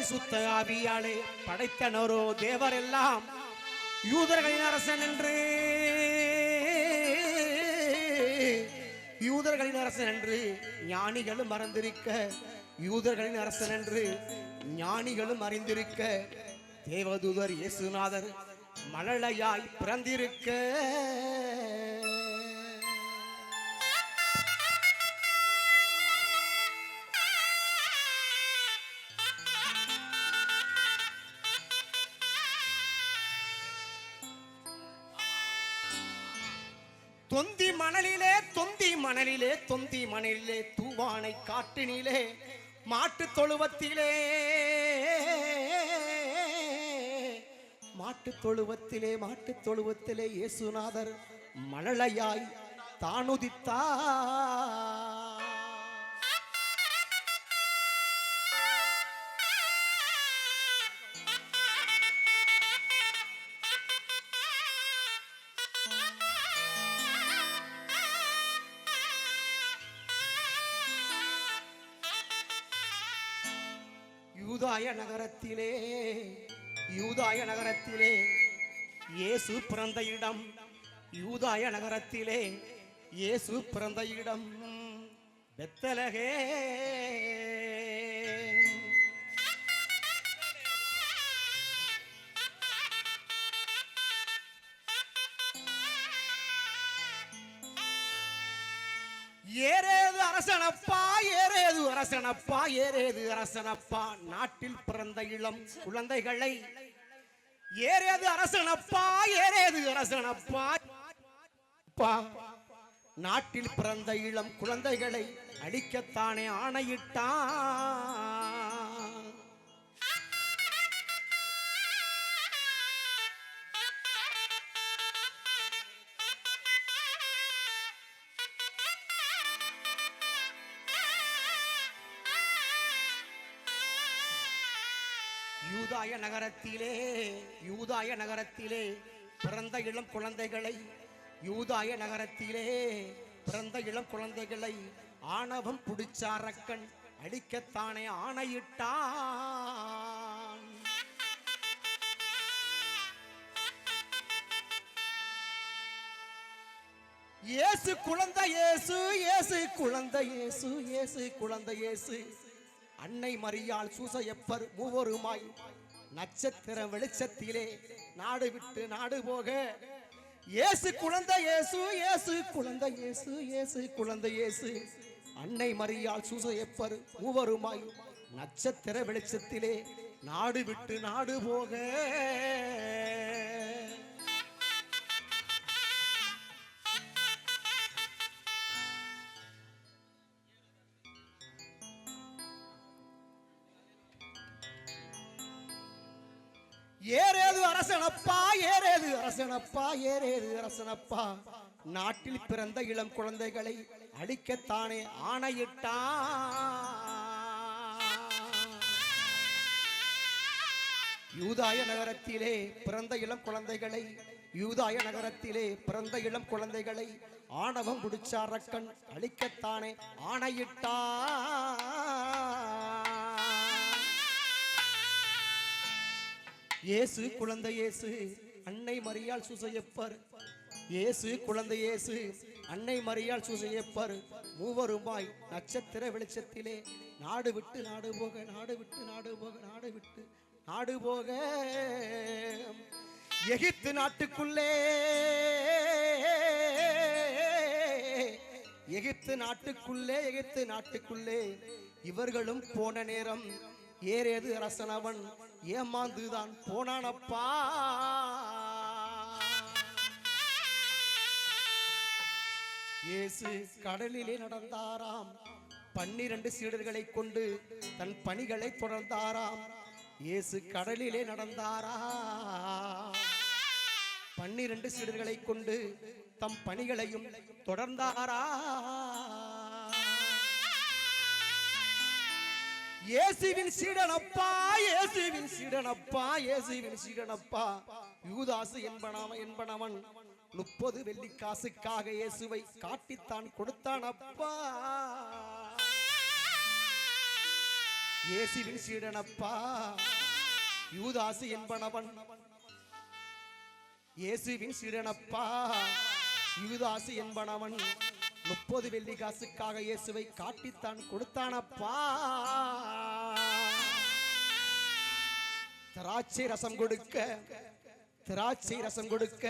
பரிசுத்த ஆவியாலே படைத்தனரோ தேவரெல்லாம். யூதர்களின் அரசன் என்று. யூதர்களின் அரசன் என்று ஞானிகளும் மறந்திருக்க யூதர்களின் அரசன் என்று ஞானிகளும் அறிந்திருக்க. தேவதூதர் இயேசுநாதர் மழலையாய் பிறந்திருக்க. தொந்தி மணலிலே தொந்தி மணலிலே தொந்தி மணலிலே தூவானை காட்டினிலே மாட்டு தொழுவத்திலே. மாட்டு தொழுவத்திலே மாட்டு தொழுவத்திலே இயேசுநாதர் மழலையாய் தானுதித்தார். யூதாய நகரத்திலே யூதாய நகரத்திலே இயேசு பிறந்த இடம். யூதாய நகரத்திலே இயேசு பிறந்த இடம். பெத்தலகே. ஏறேது அரசனப்பா ஏறே அரசனப்பா ஏறேது அரசனப்பா நாட்டில் பிறந்த இளம் குழந்தைகளை. ஏறேது அரசனப்பா ஏறேது அரசனப்பா. நாட்டில் பிறந்த இளம் குழந்தைகளை அடிக்கத்தானே ஆணையிட்டான். யூதாய நகரத்திலே யூதாய நகரத்திலே பிறந்த இளம் குழந்தைகளை யூதாய நகரத்திலே பிறந்த இளம் குழந்தைகளை ஆணவம் புடிச்சாரக்கன் அடிக்கத்தானே ஆணையிட்டான். இயேசு குழந்தை இயேசு இயேசு குழந்தை இயேசு இயேசு குழந்தை இயேசு. அன்னை மரியாள் சூசையப்பர் மூவருமாய் நட்சத்திர வெளிச்சத்திலே நாடு விட்டு நாடு போக. இயேசு குழந்தை இயேசு இயேசு குழந்தை இயேசு இயேசு குழந்தை இயேசு அன்னை மரியாள் சூசையப்பர் மூவருமாய் நட்சத்திர வெளிச்சத்திலே நாடு விட்டு நாடு போக. ஏறேது அரசனப்பா ஏறேது அரசனப்பா ஏறேது அரசனப்பா. நாட்டில் பிறந்த இளம் குழந்தைகளை அழிக்கத்தானே ஆணையிட்டான். யூதாய நகரத்திலே பிறந்த இளம் குழந்தைகளை யூதாய நகரத்திலே பிறந்த இளம் குழந்தைகளை ஆணவம் குடிச்சாரக்கண் அழிக்கத்தானே ஆணையிட்டான். இயேசு குழந்தை இயேசு அன்னை மரியாள் சுசையப்பர். இயேசு குழந்தை இயேசு அன்னை மரியாள் சுசையப்பர். மூவருமாய் நட்சத்திர வெளிச்சத்திலே நாடு விட்டு நாடு போக நாடு விட்டு நாடு போக நாடு விட்டு நாடு போக. எகிப்து நாட்டுக்குள்ளே. எகிப்து நாட்டுக்குள்ளே எகிப்து நாட்டுக்குள்ளே இவர்களும் போன நேரம் ஏறேது அரசனவன் ஏமாந்துதான் போனானப்பா. இயேசு கடலிலே நடந்தாராம். பன்னிரண்டு சீடர்களை கொண்டு தன் பணிகளை தொடர்ந்தாராம். இயேசு கடலிலே நடந்தாரா. பன்னிரண்டு சீடர்களை கொண்டு தம் பணிகளையும் தொடர்ந்தாரா. இயேசுவின் சீடனப்பா இயேசுவின் சீடனப்பா இயேசுவின் சீடனப்பா. யூதாசு என்பனவன் என்பனவன் முப்பது வெள்ளி காசுக்காக இயேசுவை காட்டித்தான் கொடுத்தான் அப்பா. இயேசுவின் சீடனப்பா யூதாசு என்பனவன் இயேசுவின் சீடனப்பா யூதாசு என்பனவன் முப்பது வெள்ளி காசுக்காக இயேசுவை காட்டித்தான் கொடுத்தானப்பா. திராட்சை ரசம் கொடுக்க திராட்சை ரசம் கொடுக்க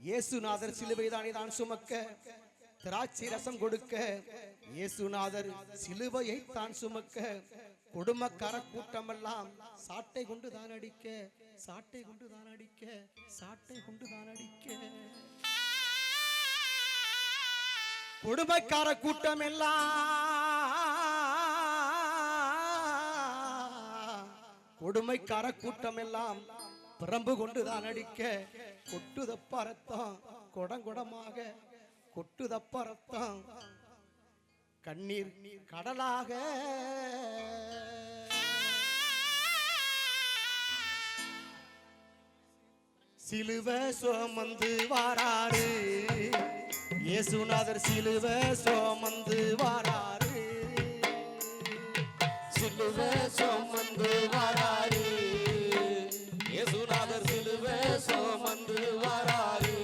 இயேசுநாதர் சிலுவைதானே தான் சுமக்க திராட்சை ரசம் கொடுக்க இயேசுநாதர் சிலுவையை தான் சுமக்க குடும்பக்கார கூட்டமெல்லாம் சாட்டை கொண்டு தான் அடிக்க சாட்டை கொண்டு தான் அடிக்க சாட்டை கொண்டு தான் அடிக்க. குடும்பக்கார கூட்டம் எல்லாம் கொடுமைக்கார கூட்டம் எல்லாம் பிரம்பு கொண்டுதான் அடிக்க கொட்டுதப்ப ரத்தம் குடங்குடமாக கொட்டுதப்ப ரத்தம் கண்ணீர் கடலாக. சிலுவ சுமந்து வாராரு இயேசுநாதர் சிலுவ சோமந்து வாராரு. சிலுவ சோமந்து வாராரு. இயேசுநாதர் சிலுவ சோமந்து வாராரு.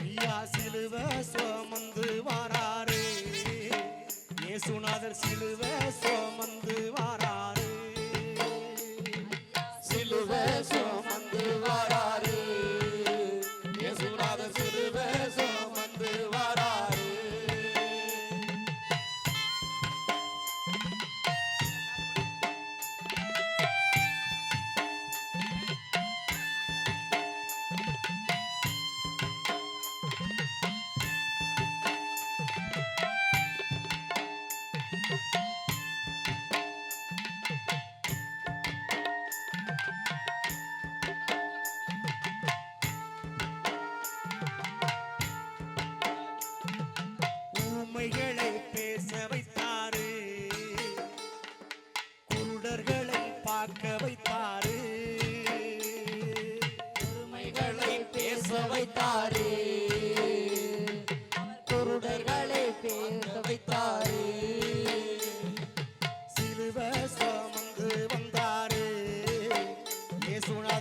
ஐயா சிலுவ சோமந்து வாராரு. இயேசுநாதர் சிலுவ சோமந்து வாராரு. இயேசுநாதர்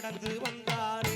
நடந்து வந்தாரே.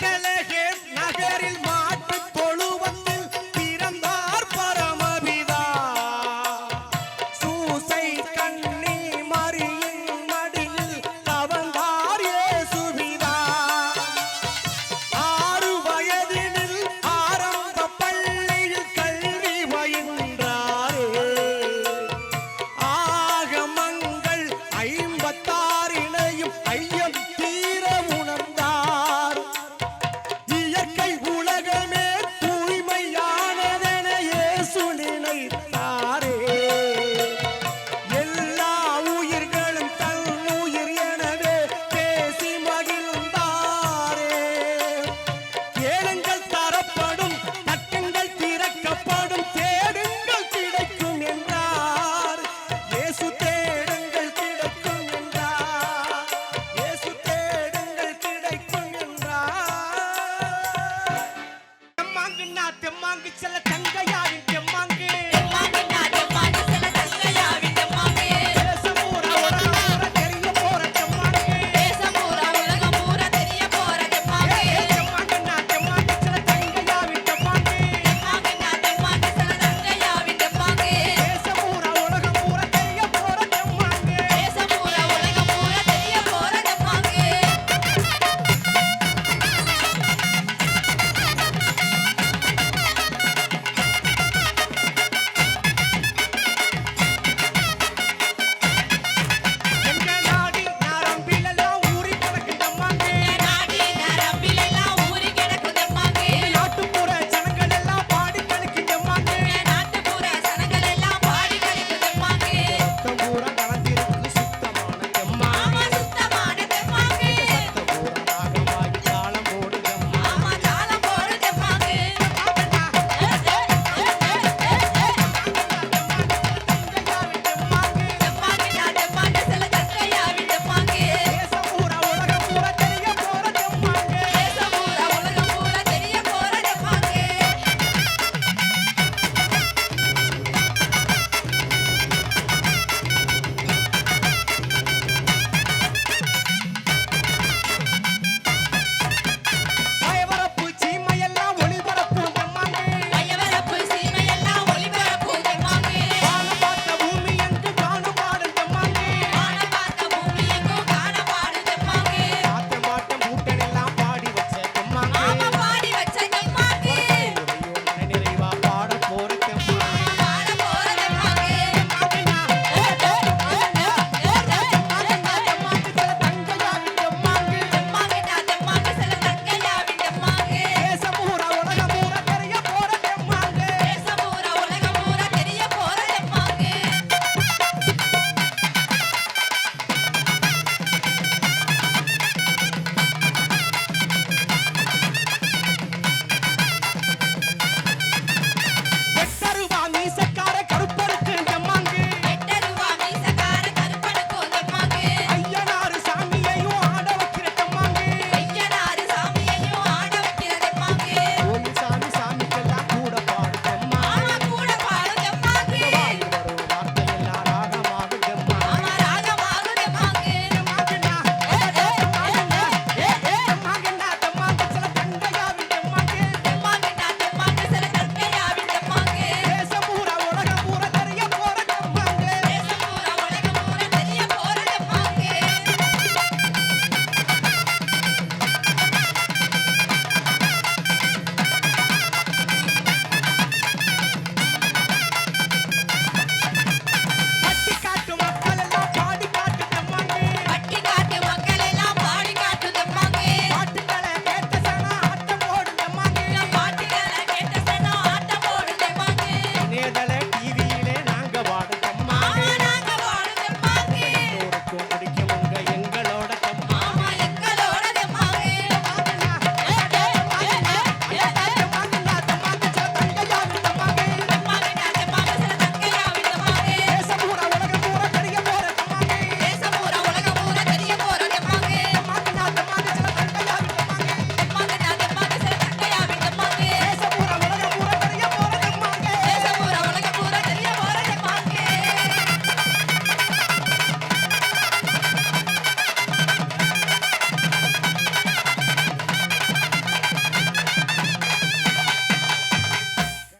பெத்தலகே நகரில்